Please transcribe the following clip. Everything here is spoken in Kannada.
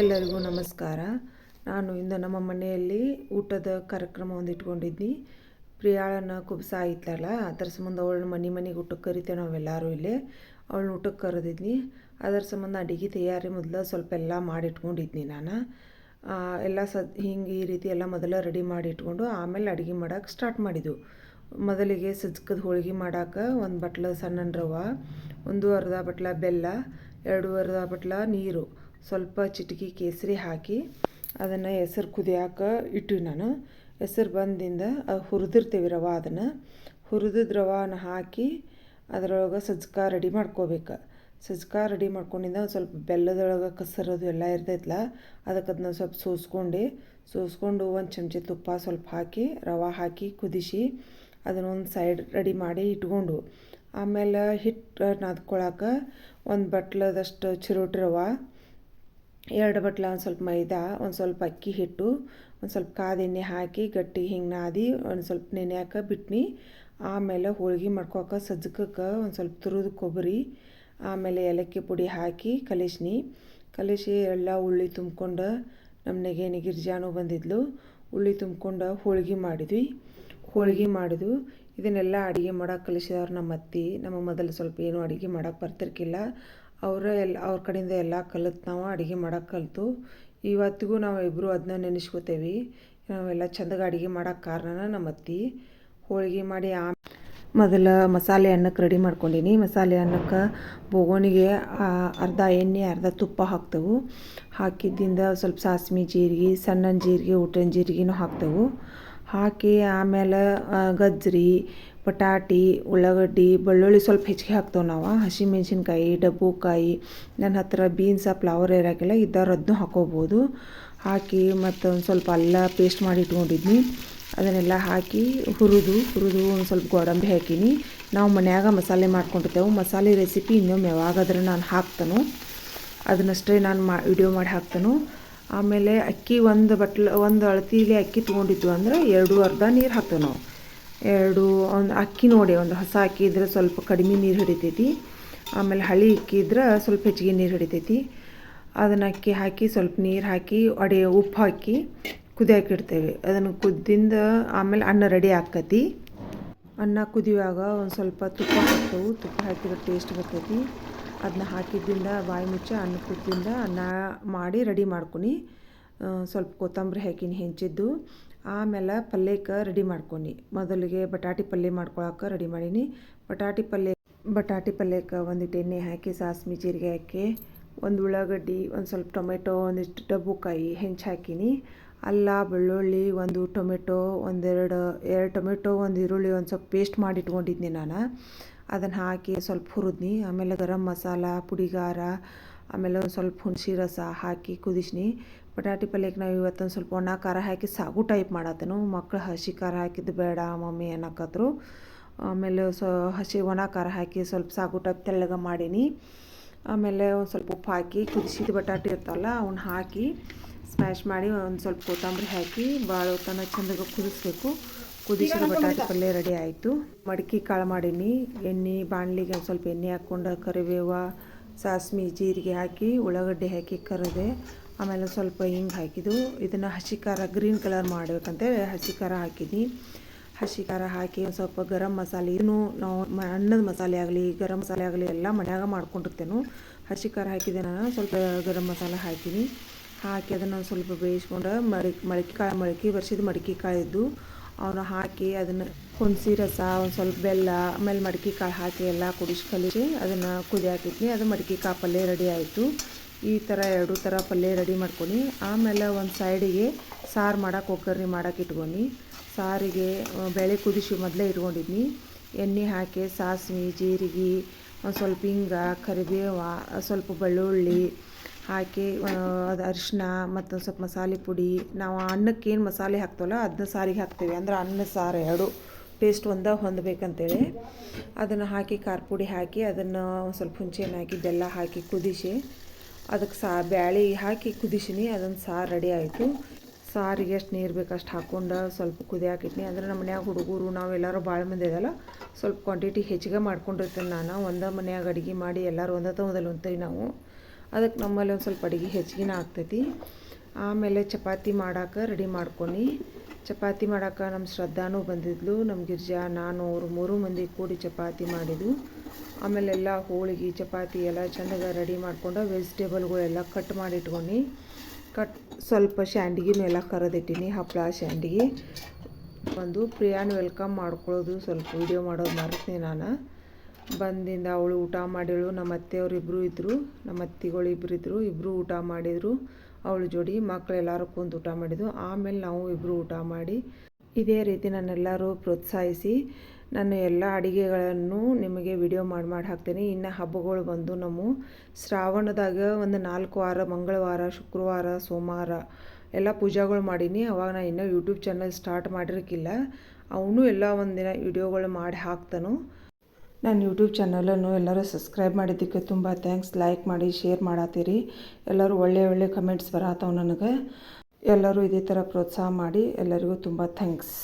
ಎಲ್ಲರಿಗೂ ನಮಸ್ಕಾರ. ನಾನು ಇಂದು ನಮ್ಮ ಮನೆಯಲ್ಲಿ ಊಟದ ಕಾರ್ಯಕ್ರಮ ಒಂದು ಇಟ್ಕೊಂಡಿದ್ನಿ. ಪ್ರಿಯಾಳನ್ನ ಕುಬ್ಸ ಆಯ್ತಲ್ಲ ಅದರ ಸಂಬಂಧ ಅವಳನ್ನ ಮನೆ ಮನೆಗೆ ಊಟಕ್ಕೆ ಕರಿತೇವೆ ನಾವೆಲ್ಲರೂ ಇಲ್ಲಿ. ಅವಳನ್ನ ಊಟಕ್ಕೆ ಕರೆದಿದ್ನಿ. ಅದರ ಸಂಬಂಧ ಅಡುಗೆ ತಯಾರಿ ಮೊದಲು ಸ್ವಲ್ಪ ಎಲ್ಲ ಮಾಡಿಟ್ಕೊಂಡಿದ್ನಿ ನಾನು. ಎಲ್ಲ ಸದ್ ಹಿಂಗೆ ಈ ರೀತಿ ಎಲ್ಲ ಮೊದಲ ರೆಡಿ ಮಾಡಿ ಇಟ್ಕೊಂಡು ಆಮೇಲೆ ಅಡುಗೆ ಮಾಡೋಕೆ ಸ್ಟಾರ್ಟ್ ಮಾಡಿದ್ದು ಮೊದಲಿಗೆ ಸಜ್ಕದ ಹೋಳಿಗೆ ಮಾಡೋಕೆ ಒಂದು ಬಟ್ಲ ಸಣ್ಣ ರವ, ಒಂದು ಅರ್ಧ ಬಟ್ಲ ಬೆಲ್ಲ, ಎರಡು ಅರ್ಧ ಬಟ್ಲ ನೀರು. ಸ್ವಲ್ಪ ಚಿಟಕಿ ಕೇಸರಿ ಹಾಕಿ ಅದನ್ನು ಹೆಸರು ಕುದಿಯಾಕೆ ಇಟ್ಟು ನಾನು. ಹೆಸರು ಬಂದಿಂದ ಹುರಿದಿರ್ತೀವಿ ರವೆ ಅದನ್ನು. ಹುರಿದಿದ್ದ ರವಾನ ಹಾಕಿ ಅದರೊಳಗೆ ಸಜ್ಕ ರೆಡಿ ಮಾಡ್ಕೋಬೇಕು. ಸಜ್ಕ ರೆಡಿ ಮಾಡ್ಕೊಂಡಿಂದ ಒಂದು ಸ್ವಲ್ಪ ಬೆಲ್ಲದೊಳಗೆ ಕಸರೋದು ಎಲ್ಲ ಇರ್ತೈತಲ್ಲ ಅದಕ್ಕೆ ಅದನ್ನ ಸ್ವಲ್ಪ ಸೋಸ್ಕೊಂಡು. ಸೋಸ್ಕೊಂಡು ಒಂದು ಚಮಚ ತುಪ್ಪ ಸ್ವಲ್ಪ ಹಾಕಿ, ರವೆ ಹಾಕಿ ಕುದಿಸಿ ಅದನ್ನೊಂದು ಸೈಡ್ ರೆಡಿ ಮಾಡಿ ಇಟ್ಕೊಂಡು, ಆಮೇಲೆ ಹಿಟ್ಟು ನಾದ್ಕೊಳಕ್ಕೆ ಒಂದು ಬಟ್ಲದಷ್ಟು ಚಿರೋಟಿ ರವೆ ಎರಡು ಬಟ್ಲ ಒಂದು ಸ್ವಲ್ಪ ಮೈದಾ, ಒಂದು ಸ್ವಲ್ಪ ಅಕ್ಕಿ ಹಿಟ್ಟು, ಒಂದು ಸ್ವಲ್ಪ ಕಾದ ಎಣ್ಣೆ ಹಾಕಿ ಗಟ್ಟಿ ಹಿಂಗೆ ನಾದಿ, ಒಂದು ಸ್ವಲ್ಪ ನೆನೆಯಾಕ ಬಿಟ್ನಿ. ಆಮೇಲೆ ಹೋಳ್ಗೆ ಮಾಡ್ಕೊಳಕ್ಕೆ ಸಜ್ಜಕಕ್ಕೆ ಒಂದು ಸ್ವಲ್ಪ ತುರಿದ ಕೊಬ್ಬರಿ, ಆಮೇಲೆ ಏಲಕ್ಕಿ ಪುಡಿ ಹಾಕಿ ಕಲಿಸ್ನಿ. ಕಲಿಸಿ ಎಲ್ಲ ಉಳ್ಳಿ ತುಂಬ್ಕೊಂಡು ನಮ್ಮ ನೆಗೆ ಗಿರ್ಜಾನು ಬಂದಿದ್ಲು. ಉಳ್ಳಿ ತುಂಬ್ಕೊಂಡು ಹೋಳ್ಗೆ ಮಾಡಿದ್ವಿ. ಹೋಳ್ಗೆ ಮಾಡಿದ್ವು ಇದನ್ನೆಲ್ಲ ಅಡುಗೆ ಮಾಡೋಕೆ ಕಲಿಸಿದವ್ರು ನಮ್ಮ ಅತ್ತಿ ನಮ್ಮ ಮೊದಲು ಸ್ವಲ್ಪ ಏನು ಅಡುಗೆ ಮಾಡೋಕೆ ಬರ್ತಿರ್ಕಿಲ್ಲ. ಅವರೇ ಎಲ್ಲ, ಅವ್ರ ಕಡೆಯಿಂದ ಎಲ್ಲ ಕಲಿತು ನಾವು ಅಡುಗೆ ಮಾಡೋಕೆ ಕಲಿತು. ಇವತ್ತಿಗೂ ನಾವು ಇಬ್ಬರು ಅದನ್ನ ನೆನೆಸ್ಕೋತೇವೆ. ನಾವೆಲ್ಲ ಚಂದಗೆ ಅಡುಗೆ ಮಾಡೋಕ್ಕೆ ಕಾರಣನ ನಮ್ಮ ಅತ್ತಿ ಹೋಳಿಗೆ ಮಾಡಿ ಆ ಮೊದಲು ಮಸಾಲೆ ಅನ್ನಕ್ಕೆ ರೆಡಿ ಮಾಡ್ಕೊಂಡೀನಿ. ಮಸಾಲೆ ಅನ್ನಕ್ಕೆ ಬೋಗೋಣಿಗೆ ಅರ್ಧ ಎಣ್ಣೆ, ಅರ್ಧ ತುಪ್ಪ ಹಾಕ್ತೇವೆ. ಹಾಕಿದ್ದಿಂದ ಸ್ವಲ್ಪ ಸಾಸ್ಮಿ ಜೀರಿಗೆ ಸಣ್ಣ ಜೀರಿಗೆ, ಊಟನ ಜೀರಿಗೆನೂ ಹಾಕ್ತೇವೆ. ಹಾಕಿ ಆಮೇಲೆ ಗಜ್ಜರಿ ಬಟಾಟಿ ಉಳ್ಳಾಗಡ್ಡಿ, ಬೆಳ್ಳುಳ್ಳಿ ಸ್ವಲ್ಪ ಹೆಚ್ಚಿಗೆ ಹಾಕ್ತೇವೆ ನಾವು. ಹಸಿಮೆಣ್ಸಿನ್ಕಾಯಿ, ಡಬ್ಬುಕಾಯಿ, ನನ್ನ ಹತ್ತಿರ ಬೀನ್ಸ ಫ್ಲವರ್ ಇರೋಕ್ಕಿಲ್ಲ ಇದ್ದವ್ರು ಹಾಕೋಬೋದು ಹಾಕಿ ಮತ್ತು ಒಂದು ಸ್ವಲ್ಪ ಅಲ್ಲ ಪೇಸ್ಟ್ ಮಾಡಿ ಇಟ್ಕೊಂಡಿದ್ನಿ. ಅದನ್ನೆಲ್ಲ ಹಾಕಿ ಹುರಿದು ಹುರಿದು ಒಂದು ಸ್ವಲ್ಪ ಗೋಡಂಬಿ ಹಾಕೀನಿ. ನಾವು ಮನ್ಯಾಗ ಮಸಾಲೆ ಮಾಡ್ಕೊಂಡಿರ್ತೇವೆ. ಮಸಾಲೆ ರೆಸಿಪಿ ಇನ್ನೊಮ್ಮೆ ಯಾವಾಗಾದ್ರೆ ನಾನು ಹಾಕ್ತಾನು. ಅದನ್ನಷ್ಟೇ ನಾನು ಮಾ ವಿಡಿಯೋ ಮಾಡಿ ಹಾಕ್ತಾನು. ಆಮೇಲೆ ಅಕ್ಕಿ ಒಂದು ಬಟ್ಲ, ಒಂದು ಅಳತಿಲಿ ಅಕ್ಕಿ ತೊಗೊಂಡಿದ್ದು ಅಂದ್ರೆ ಎರಡು ಅರ್ಧ ನೀರು ಹಾಕ್ತೇವೆ ನಾವು. ಎರಡು, ಒಂದು ಅಕ್ಕಿ ನೋಡಿ, ಒಂದು ಹೊಸ ಅಕ್ಕಿ ಇದ್ರೆ ಸ್ವಲ್ಪ ಕಡಿಮೆ ನೀರು ಹಿಡಿತೈತಿ. ಆಮೇಲೆ ಹಳಿ ಅಕ್ಕಿ ಇದ್ರೆ ಸ್ವಲ್ಪ ಹೆಚ್ಚಿಗೆ ನೀರು ಹಿಡಿತೈತಿ. ಅದನ್ನು ಅಕ್ಕಿ ಹಾಕಿ, ಸ್ವಲ್ಪ ನೀರು ಹಾಕಿ ಅಡೆ ಉಪ್ಪು ಹಾಕಿ ಕುದಿಯಾಕೆ ಇಡ್ತೇವೆ. ಅದನ್ನು ಕುದ್ದಿಂದ ಆಮೇಲೆ ಅನ್ನ ರೆಡಿ ಆಕತಿ ಅನ್ನ ಕುದಿಯುವಾಗ ಒಂದು ಸ್ವಲ್ಪ ತುಪ್ಪ ಹಾಕ್ತೇವೆ. ತುಪ್ಪ ಹಾಕಿದ್ರೆ ಟೇಸ್ಟ್ ಬರ್ತೈತಿ. ಅದನ್ನ ಹಾಕಿದ್ದಿಂದ ಬಾಯಿ ಮುಚ್ಚಿ ಅನ್ನ ಕುದ್ದಿಂದ ಅನ್ನ ಮಾಡಿ ರೆಡಿ ಮಾಡ್ಕೊನಿ. ಸ್ವಲ್ಪ ಕೊತ್ತಂಬರಿ ಹಾಕಿನಿ ಹೆಂಚಿದ್ದು. ಆಮೇಲೆ ಪಲ್ಯಕ್ಕೆ ರೆಡಿ ಮಾಡ್ಕೊನಿ ಮೊದಲಿಗೆ ಬಟಾಟಿ ಪಲ್ಯ ಮಾಡ್ಕೊಳಕ್ಕೆ ರೆಡಿ ಮಾಡೀನಿ. ಬಟಾಟಿ ಪಲ್ಯ, ಬಟಾಟಿ ಪಲ್ಯಕ್ಕೆ ಒಂದಿಟ್ಟು ಎಣ್ಣೆ ಹಾಕಿ ಸಾಸ್ಮಿ ಜೀರಿಗೆ ಹಾಕಿ, ಒಂದು ಉಳ್ಳಾಗಡ್ಡಿ, ಒಂದು ಸ್ವಲ್ಪ ಟೊಮೆಟೊ, ಒಂದಿಷ್ಟು ಡಬ್ಬುಕಾಯಿ ಹೆಂಚು ಹಾಕೀನಿ. ಅಲ್ಲ, ಬೆಳ್ಳುಳ್ಳಿ, ಒಂದು ಟೊಮೆಟೊ, ಒಂದೆರಡು, ಎರಡು ಟೊಮೆಟೊ, ಒಂದು ಈರುಳ್ಳಿ, ಒಂದು ಸ್ವಲ್ಪ ಪೇಸ್ಟ್ ಮಾಡಿ ಇಟ್ಕೊಂಡಿದ್ನಿ ನಾನು. ಅದನ್ನು ಹಾಕಿ ಸ್ವಲ್ಪ ಹುರಿದ್ನಿ. ಆಮೇಲೆ ಗರಂ ಮಸಾಲ, ಪುಡಿಗಾರ, ಆಮೇಲೆ ಒಂದು ಸ್ವಲ್ಪ ಹುಣಸಿ ರಸ ಹಾಕಿ ಕುದಿಸ್ನಿ. ಬಟಾಟಿ ಪಲ್ಯಕ್ಕೆ ನಾವು ಇವತ್ತೊಂದು ಸ್ವಲ್ಪ ಒಣ ಖಾರ ಹಾಕಿ ಸಾಗು ಟೈಪ್ ಮಾಡತ್ತೇನು. ಮಕ್ಕಳು ಹಸಿ ಖಾರ ಹಾಕಿದ್ದು ಬೇಡ ಮಮ್ಮಿ ಅನ್ನಕತ್ರು. ಆಮೇಲೆ ಸೊ, ಹಸಿ ಒಣ ಖಾರ ಹಾಕಿ ಸ್ವಲ್ಪ ಸಾಗು ಟೈಪ್ ತೆಳ್ಳಗೆ ಮಾಡೀನಿ. ಆಮೇಲೆ ಒಂದು ಸ್ವಲ್ಪ ಉಪ್ಪು ಹಾಕಿ, ಕುದಿಸಿದ ಬಟಾಟಿ ಇರ್ತಲ್ಲ ಅವನ್ನ ಹಾಕಿ ಸ್ಮ್ಯಾಶ್ ಮಾಡಿ ಒಂದು ಸ್ವಲ್ಪ ಕೊತ್ತಂಬರಿ ಹಾಕಿ ಭಾಳ ಹೊತ್ತನ ಚಂದಾಗ ಕುದಿಸ್ಬೇಕು. ಕುದಿಸಿದ ಬಟಾಟಿ ಪಲ್ಯ ರೆಡಿ ಆಯಿತು. ಮಡಿಕೆ ಕಾಳು ಮಾಡೀನಿ. ಎಣ್ಣೆ, ಬಾಣಲಿಗೆ ಒಂದು ಸ್ವಲ್ಪ ಎಣ್ಣೆ ಹಾಕ್ಕೊಂಡು ಕರಿಬೇವ, ಸಾಸ್ಮಿ, ಜೀರಿಗೆ ಹಾಕಿ ಉಳ್ಳಾಗಡ್ಡೆ ಹಾಕಿ ಕರೆದೆ. ಆಮೇಲೆ ಸ್ವಲ್ಪ ಹಿಂಗೆ ಹಾಕಿದ್ದು. ಇದನ್ನು ಹಸಿ ಖಾರ ಗ್ರೀನ್ ಕಲರ್ ಮಾಡ್ಬೇಕಂತೇಳಿ ಹಸಿ ಖಾರ ಹಾಕಿದ್ನಿ ಹಸಿ ಖಾರ ಹಾಕಿ ಒಂದು ಸ್ವಲ್ಪ ಗರಂ ಮಸಾಲೆ ಇದನ್ನು ನಾವು ಅನ್ನದ ಮಸಾಲೆ ಆಗಲಿ, ಗರಂ ಮಸಾಲೆ ಆಗಲಿ ಎಲ್ಲ ಮನ್ಯಾಗ ಮಾಡ್ಕೊಂಡಿರ್ತೇನೆ. ಹಸಿ ಖಾರ ಹಾಕಿದೆ ನಾನು. ಸ್ವಲ್ಪ ಗರಂ ಮಸಾಲೆ ಹಾಕಿನಿ ಹಾಕಿ ಅದನ್ನು ಸ್ವಲ್ಪ ಬೇಯಿಸ್ಕೊಂಡು ಮಡಿ ಮಡಿಕೆ ಕಾಳು, ಮಡಿಕೆ ವರ್ಷದ ಮಡಿಕೆ ಇದ್ದು ಅವನ್ನ ಹಾಕಿ ಅದನ್ನು ಹುಣಸಿ ರಸ, ಒಂದು ಸ್ವಲ್ಪ ಬೆಲ್ಲ, ಆಮೇಲೆ ಮಡಿಕೆ ಕಾಳು ಹಾಕಿ ಎಲ್ಲ ಕುಡಿಸಿ ಕಲಿಸಿ ಅದನ್ನು ಕುದಿಯಾಕಿದ್ನಿ ಅದು ಮಡಿಕೆ ಕಾಳು ಪಲ್ಯ ರೆಡಿ ಆಯಿತು. ಈ ಥರ ಎರಡು ಥರ ಪಲ್ಯ ರೆಡಿ ಮಾಡ್ಕೊಂಡು. ಆಮೇಲೆ ಒಂದು ಸೈಡಿಗೆ ಸಾರು ಮಾಡಕ್ಕೆ ಒಗ್ಗರಣೆ ಮಾಡಕ್ಕೆ ಇಟ್ಕೊಂಡು. ಸಾರಿಗೆ ಬೇಳೆ ಕುದಿಸಿ ಮೊದಲೇ ಇಟ್ಕೊಂಡಿದ್ನಿ. ಎಣ್ಣೆ ಹಾಕಿ, ಸಾಸಿವೆ, ಜೀರಿಗೆ, ಒಂದು ಸ್ವಲ್ಪ ಹಿಂಗ, ಕರಿಬೇವ ಸ್ವಲ್ಪ ಬೆಳ್ಳುಳ್ಳಿ ಹಾಕಿ ಅದು ಅರಿಶಿನ ಮತ್ತು ಸ್ವಲ್ಪ ಮಸಾಲೆ ಪುಡಿ. ನಾವು ಅನ್ನಕ್ಕೆ ಏನು ಮಸಾಲೆ ಹಾಕ್ತವಲ್ಲ ಅದನ್ನ ಸಾರಿಗೆ ಹಾಕ್ತೇವೆ. ಅಂದ್ರೆ ಅನ್ನ, ಸಾರು ಎರಡು ಟೇಸ್ಟ್ ಒಂದ ಹೊಂದಬೇಕಂತೇಳಿ. ಅದನ್ನು ಹಾಕಿ, ಖಾರ ಪುಡಿ ಹಾಕಿ, ಅದನ್ನು ಸ್ವಲ್ಪ ಹುಣಸೆಹಣ್ಣು ಹಾಕಿ, ಬೆಲ್ಲ ಹಾಕಿ ಕುದಿಸಿ ಅದಕ್ಕೆ ಸಾ ಬ್ಯಾಳಿ ಹಾಕಿ ಕುದಿಸಿನಿ ಅದೊಂದು ಸಾರು ರೆಡಿ ಆಯಿತು. ಸಾರಿಗೆ ಎಷ್ಟು ನೀರು ಬೇಕು ಅಷ್ಟು ಹಾಕ್ಕೊಂಡು ಸ್ವಲ್ಪ ಕುದಿಯಾಕಿಟ್ನಿ. ಅಂದ್ರೆ ನಮ್ಮ ಮನ್ಯಾಗ ಹುಡುಗರು, ನಾವು ಎಲ್ಲರೂ ಭಾಳ ಮಂದಿ ಇದಲ್ಲ ಸ್ವಲ್ಪ ಕ್ವಾಂಟಿಟಿ ಹೆಚ್ಚಿಗೆ ಮಾಡ್ಕೊಂಡಿರ್ತೀನಿ ನಾನು. ಒಂದೇ ಮನ್ಯಾಗ ಅಡುಗೆ ಮಾಡಿ ಎಲ್ಲರೂ ಒಂದೇ ತವದಲ್ಲಿ ಉಂತೀವಿ ನಾವು. ಅದಕ್ಕೆ ನಮ್ಮಲ್ಲಿ ಒಂದು ಸ್ವಲ್ಪ ಅಡುಗೆ ಹೆಚ್ಚಿಗೆನ ಆಗ್ತೈತಿ. ಆಮೇಲೆ ಚಪಾತಿ ಮಾಡೋಕೆ ರೆಡಿ ಮಾಡ್ಕೊಂಡು ಚಪಾತಿ ಮಾಡೋಕೆ ನಮ್ಮ ಶ್ರದ್ಧಾನೂ ಬಂದಿದ್ಲು. ನಮ್ಮ ಗಿರ್ಜಾ, ನಾನು, ಅವರು ಮೂರು ಮಂದಿ ಕೂಡಿ ಚಪಾತಿ ಮಾಡಿದ್ದು ಆಮೇಲೆ ಎಲ್ಲ ಹೋಳಿಗೆ, ಚಪಾತಿ ಎಲ್ಲ ಚೆಂದಾಗ ರೆಡಿ ಮಾಡ್ಕೊಂಡು ವೆಜಿಟೇಬಲ್ಗಳೆಲ್ಲ ಕಟ್ ಮಾಡಿ ಇಟ್ಕೊಂಡು ಕಟ್ ಸ್ವಲ್ಪ ಶಾಂಡ್ಗಿನೂ ಎಲ್ಲ ಕರೆದಿಟ್ಟಿನಿ ಹಪ್ಪಳ ಶ್ಯಾಂಡಿಗೆ ಬಂದು ಪ್ರಿಯಾನ್ ವೆಲ್ಕಮ್ ಮಾಡ್ಕೊಳ್ಳೋದು, ಸ್ವಲ್ಪ ವೀಡಿಯೋ ಮಾಡೋದು ಮರೆತೀನಿ ನಾನು. ಬಂದಿಂದ ಅವಳು ಊಟ ಮಾಡಿಳು, ನಮ್ಮ ಅತ್ತೆಯವ್ರು ಇಬ್ಬರು ಇದ್ದರು ನಮ್ಮ ಅತ್ತಿಗಳು ಇಬ್ಬರು ಇದ್ದರು ಇಬ್ಬರು ಊಟ ಮಾಡಿದರು. ಅವಳ ಜೋಡಿ ಮಕ್ಕಳೆಲ್ಲರೂ ಕುಂತು ಊಟ ಮಾಡಿದ್ರು ಆಮೇಲೆ ನಾವು ಇಬ್ಬರು ಊಟ ಮಾಡಿ, ಇದೇ ರೀತಿ ನನ್ನೆಲ್ಲರೂ ಪ್ರೋತ್ಸಾಹಿಸಿ ನನ್ನ ಎಲ್ಲ ಅಡುಗೆಗಳನ್ನು ನಿಮಗೆ ವಿಡಿಯೋ ಮಾಡಿ ಮಾಡಿ ಹಾಕ್ತೀನಿ. ಇನ್ನು ಹಬ್ಬಗಳು ಬಂದು ನಮ್ಮ ಶ್ರಾವಣದಾಗ ಒಂದು ನಾಲ್ಕು ವಾರ, ಮಂಗಳವಾರ, ಶುಕ್ರವಾರ, ಸೋಮವಾರ ಎಲ್ಲ ಪೂಜಾಗಳು ಮಾಡೀನಿ. ಅವಾಗ ನಾನು ಇನ್ನೂ ಯೂಟ್ಯೂಬ್ ಚಾನಲ್ ಸ್ಟಾರ್ಟ್ ಮಾಡಿರಕ್ಕಿಲ್ಲ ಅವನು ಎಲ್ಲ ಒಂದಿನ ವಿಡಿಯೋಗಳು ಮಾಡಿ ಹಾಕ್ತಾನು. ನಾನು ಯೂಟ್ಯೂಬ್ ಚಾನಲನ್ನು ಎಲ್ಲರೂ ಸಬ್ಸ್ಕ್ರೈಬ್ ಮಾಡಿದ್ದಕ್ಕೆ ತುಂಬ ಥ್ಯಾಂಕ್ಸ್ ಲೈಕ್ ಮಾಡಿ ಶೇರ್ ಮಾಡತ್ತೀರಿ ಎಲ್ಲರೂ ಒಳ್ಳೆ ಒಳ್ಳೆ ಕಮೆಂಟ್ಸ್ ಬರತ್ತವ ನನಗೆ. ಎಲ್ಲರೂ ಇದೇ ಥರ ಪ್ರೋತ್ಸಾಹ ಮಾಡಿ. ಎಲ್ಲರಿಗೂ ತುಂಬ ಥ್ಯಾಂಕ್ಸ್